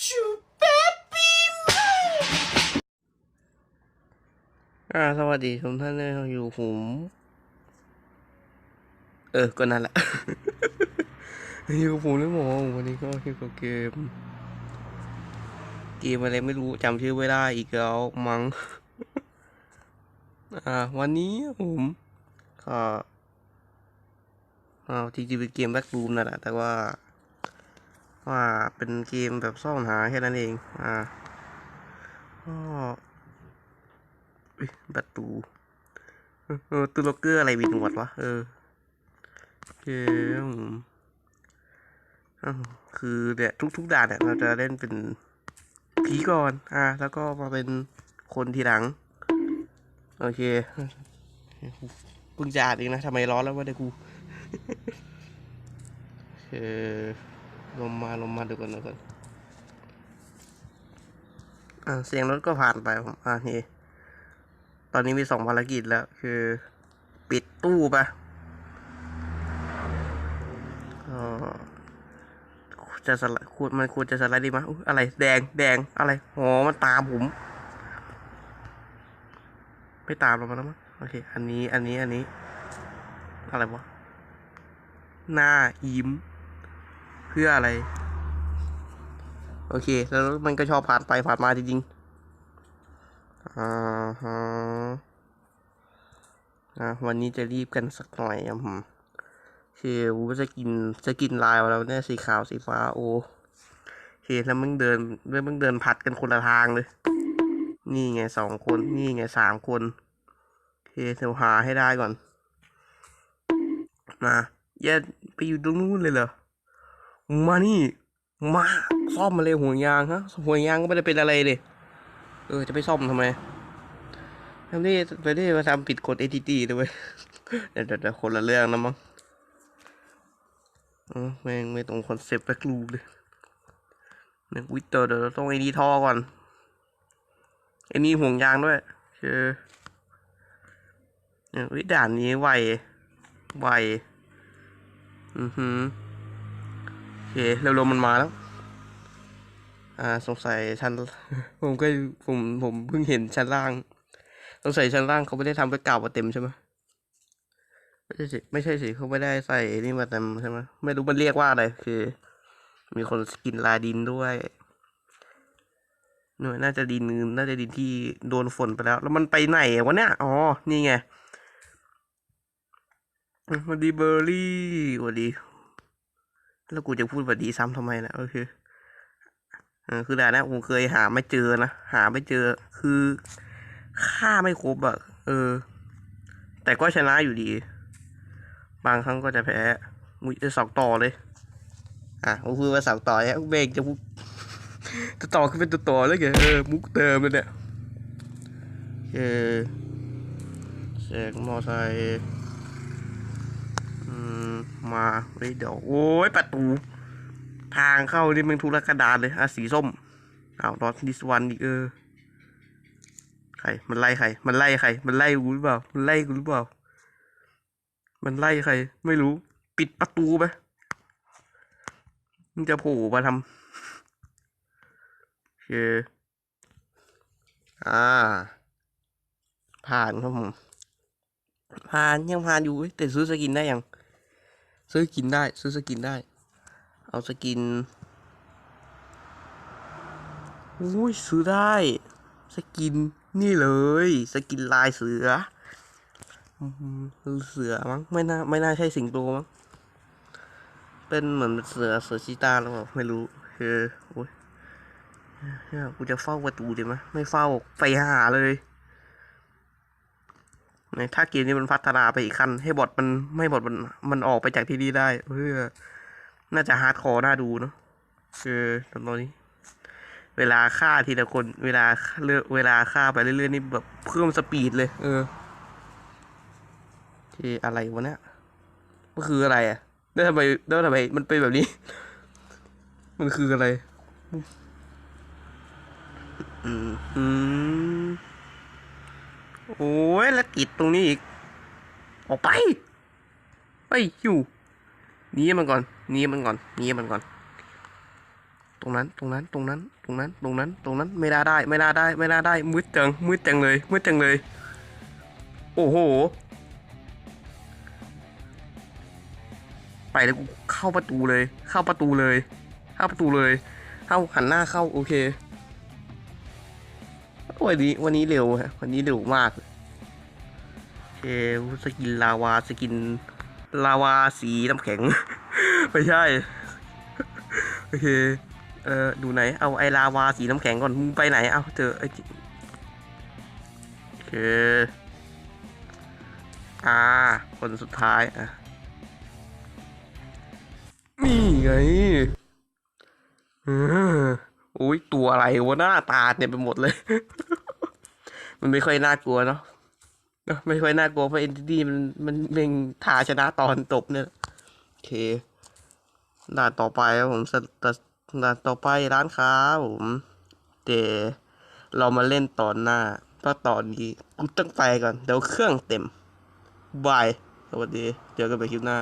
ชูเปปี้แมอ่าสวัสดีทุกท่านเลยอยู่ผมเออ ก็นั่นแหละ อยู่กับผมเลยหมอวันนี้ก็เกี่กับเกม เกมอะไรไม่รู้จำชื่อไม่ได้อีกแล้วมั้ง อ่า วันนี้ผมก็อ่าจริงๆเป็นเกมแบ็กรูมนั่นแหละแต่ว่า ว่าเป็นเกมแบบซ่อนหาแค่นั้นเอง อ่าก็ประตูเออตู้ล็อกเกอร์อะไรมีหนวดวะ เออเกมคือเนี่ยทุกๆด่านเนี่ยเราจะเล่นเป็นผีก่อน อ่า แล้วก็มาเป็นคนทีหลัง โอเคเพิ่งจะอ่าเองนะทำไมร้อนแล้ววะเดี๋ยวกูเออ ลมมาลมมาดูกันดูกันอ่าเสียงรถก็ผ่านไปผมอ่านี่ตอนนี้มีสองภารกิจแล้วคือ ปิดตู้ปะจะสไลด์ควรมันควรจะสไลด์ดีมั้ยอุ๊ยอะไรแดงแดงอะไรอ๋อมันตามผม ไม่ตามเรามาแล้วมั้งโอเค อันนี้อันนี้อันนี้ อะไรวะหน้ายิ้ม เพื่ออะไร โอเค แล้วมันก็ชอบผ่านไปผ่านมาจริงๆอ่าฮะอะวันนี้จะรีบกันสักหน่อยอะผมโอเควูจะกินจะกินลายมาแล้วเนี่ยสีขาวสีฟ้าโอเคแล้วมึงเดินแล้วมึงเดินผัดกันคนละทางเลย นี่ไงสองคนนี่ไงสามคนโอเคเดี๋ยวหาให้ได้ก่อนมาอย่าไปอยู่ตรงนู้นเลยเหรอ มานี่ มาซ่อมมาเลยห่วงยางฮะห่วงยางก็ไม่ได้เป็นอะไรเลย เออจะไปซ่อมทำไมทำนี่ไปนี่มาทำผิดกฎ ATT ด้วยเดี๋ยเดี๋ยวเดี๋ยวคนละเรื่องนะมั้งเออแม่งไม่ตรงคอนเซปต์แบ็กลูเลยเนี่ยวิเตอร์เดี๋ยวเราต้องไอ้นี่ท่อก่อนไอ้นี่ห่วงยางด้วยคือเนี่ยวิด่านนี้ไวไวอือหือ เคเร็วๆมันมาแล้ว อ่า สงสัยชั้น ผมก็ผมผมเพิ่งเห็นชั้นล่าง สงสัยชั้นล่างเขาไม่ได้ทำไปเก่ามาเต็มใช่ไหมไม่ใช่สิไม่ใช่สิเขาไม่ได้ใส่นี่มาเต็มใช่ไหมไม่รู้มันเรียกว่าอะไรคือ มีคนสกินลายดินด้วยหน่วยน่าจะดินน่าจะดินที่โดนฝนไปแล้ว แล้วมันไปไหนวะเนี่ยอ๋อนี่ไงสวัสดีเบอร์รี่สวัสดี แล้วกูจะพูดแบบดีซ้ำทำไมนะก็คือเออคือด่านนี้ยผมเคยหาไม่เจอนะหาไม่เจอ คือค่าไม่ครบอะเออ แต่ก็ชนะอยู่ดี บางครั้งก็จะแพ้มุยสองต่อเลย อะผมพูดว่าสองต่อเนี่ยเบรกจะพูดจะต่อขึ้นเป็นตัวต่อเลยไงเออมุกเติมเลยเนี่ยเออเช็คมอไซค์ มาเฮ้ยเดี๋ยวโอ้ยประตู ทางเข้านี่มันทุรกระดานเลยอะสีส้มอ้าวรอดดิสวันอีกเออใครมันไล่ใคร มันไล่ใคร มันไล่กูหรือเปล่า มันไล่กูหรือเปล่า มันไล่ใคร ไม่รู้ ปิดประตูไปมึงจะโผล่มาทำโอเคอ่า ผ่านครับผม ผ่านยังผ่านอยู่แต่ซื้อสกินได้ยัง ซื้อกินได้ ซื้อสกินได้ เอาสกินอุ้ยซื้อได้ สกินนี่เลย สกินลายเสือเสือมั้งไม่น่าไม่น่าใช่สิงโตมั้งเป็นเหมือนเสือเสือชีตาหรือเปล่าไม่รู้คือโอ้ยเนี่ยกูจะเฝ้าประตูดีไหมไม่เฝ้าไปหาเลย ถ้าเกมนี้มันพัฒนาไปอีกขั้นให้บอทมันไม่บอทมันมันออกไปจากที่นี่ได้ เพื่อ น่าจะฮาร์ดคอร์น่าดูเนาะคือตอนนี้ เวลาฆ่าทีละคน เวลาเลือกเวลาฆ่าไปเรื่อยๆนี่แบบเพิ่มสปีดเลย เออ ที่อะไรวะเนี่ยมันคืออะไรอะแล้วทำไมแล้วทำไมมันเป็นแบบนี้ มันคืออะไร อืมอืม โอ้ยแล้วติดตรงนี้อีก ออกไปไปอยู่นีมันก่อนนีมันก่อนนีมันก่อน ตรงนั้นตรงนั้นตรงนั้นตรงนั้นตรงนั้นตรงนั้นไม่น่าได้ไม่น่าได้ไม่น่าได้มืดจังมืดจังเลยมืดจังเลย โอ้โหไปเลยกูเข้าประตูเลย เข้าประตูเลย เข้าประตูเลย เข้าหันหน้าเข้าโอเค วันนี้วันนี้เร็วฮะวันนี้เร็วมากโอเคสกินลาวาสกินลาวาสีน้ำแข็ง ไม่ใช่ โอเค เออดูไหน เอาไอลาวาสีน้ำแข็งก่อนมึงไปไหน เอาเจอไอจิโอเคอ่าคนสุดท้ายอะนี่ไงเออ อ้ยตัวอะไรวะหน้าตาเนี่ยไปหมดเลย มันไม่ค่อยน่ากลัวเนาะไม่ค่อยน่ากลัวเพราะเอนติตี้มันมันเป็นทาชนะตอนจบเนี่ยโอเคด่านต่อไปครับผมสตด่านต่อไปร้านค้าผมแต่เรามาเล่นตอนหน้าเพราะตอนนี้กูต้องไปก่อนเดี๋ยวเครื่องเต็มบายสวัสดี เจอกันใหม่คลิปหน้า